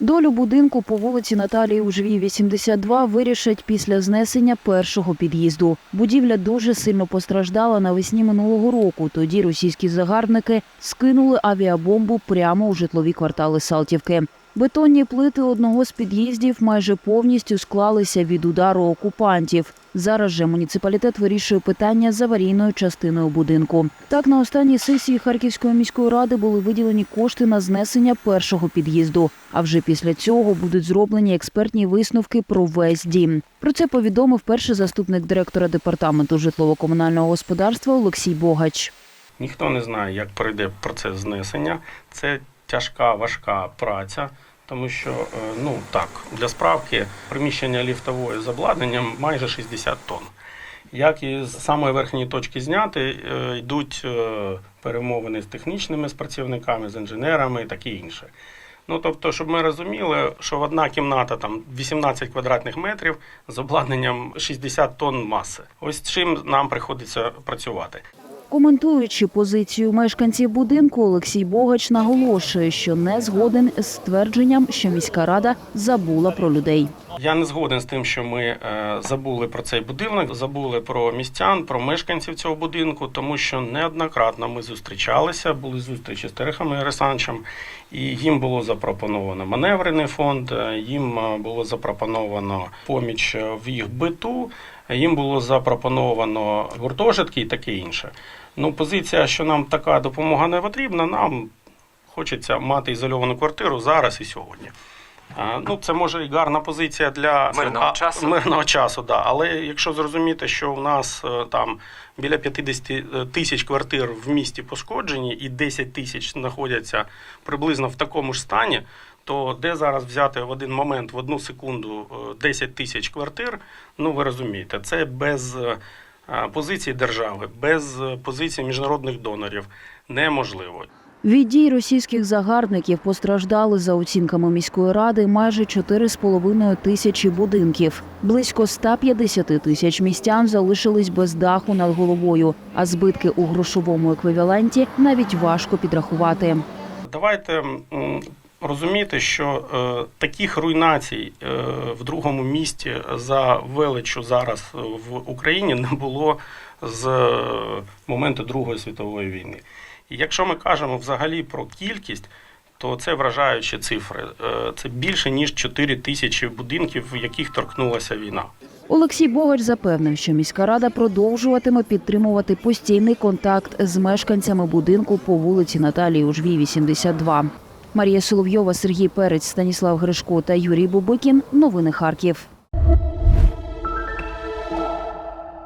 Долю будинку по вулиці Наталії Ужвій, 82 вирішать після знесення першого під'їзду. Будівля дуже сильно постраждала навесні минулого року. Тоді російські загарбники скинули авіабомбу прямо у житлові квартали Салтівки. Бетонні плити одного з під'їздів майже повністю склалися від удару окупантів. Зараз же муніципалітет вирішує питання з аварійною частиною будинку. Так, на останній сесії Харківської міської ради були виділені кошти на знесення першого під'їзду. А вже після цього будуть зроблені експертні висновки про весь дім. Про це повідомив перший заступник директора департаменту житлово-комунального господарства Олексій Богач. Ніхто не знає, як пройде процес знесення. Це тяжка, важка праця, тому що, е, ну так, для справки приміщення ліфтової з обладнанням майже 60 тонн. Як і з самої верхньої точки зняти, е, йдуть е, перемовини з технічними з працівниками, з інженерами і таке інше. Ну, тобто, щоб ми розуміли, що одна кімната там 18 квадратних метрів з обладнанням 60 тонн маси. Ось чим нам приходиться працювати. Коментуючи позицію мешканців будинку, Олексій Богач наголошує, що не згоден з ствердженням, що міська рада забула про людей. Я не згоден з тим, що ми е, забули про цей будинок, забули про містян, про мешканців цього будинку, тому що неоднократно ми зустрічалися, були зустрічі з Терехом Єресанчем, і їм було запропоновано маневрений фонд, е, їм е, було запропоновано поміч в їх биту, їм було запропоновано гуртожитки і таке інше. Ну, позиція, що нам така допомога не потрібна, нам хочеться мати ізольовану квартиру зараз і сьогодні. А, Ну, це може і гарна позиція для Мирного а, часу. Мирного часу, да. Але якщо зрозуміти, що у нас е, там біля 50 тисяч квартир в місті пошкоджені і 10 тисяч знаходяться приблизно в такому ж стані, то де зараз взяти в один момент, в одну секунду е, 10 тисяч квартир, ну ви розумієте, це без е, позиції держави, без е, позиції міжнародних донорів неможливо. Від дій російських загарбників постраждали за оцінками міської ради майже 4,5 тисячі будинків. Близько 150 тисяч містян залишились без даху над головою, а збитки у грошовому еквіваленті навіть важко підрахувати. Давайте розуміти, що е, таких руйнацій е, в другому місті за величу зараз в Україні не було з е, моменту Другої світової війни. І якщо ми кажемо взагалі про кількість, то це вражаючі цифри. Е, Це більше ніж 4 тисячі будинків, в яких торкнулася війна. Олексій Богач запевнив, що міська рада продовжуватиме підтримувати постійний контакт з мешканцями будинку по вулиці Наталії Ужвій, 82. Марія Соловйова, Сергій Перець, Станіслав Гришко та Юрій Бубикін. Новини Харків.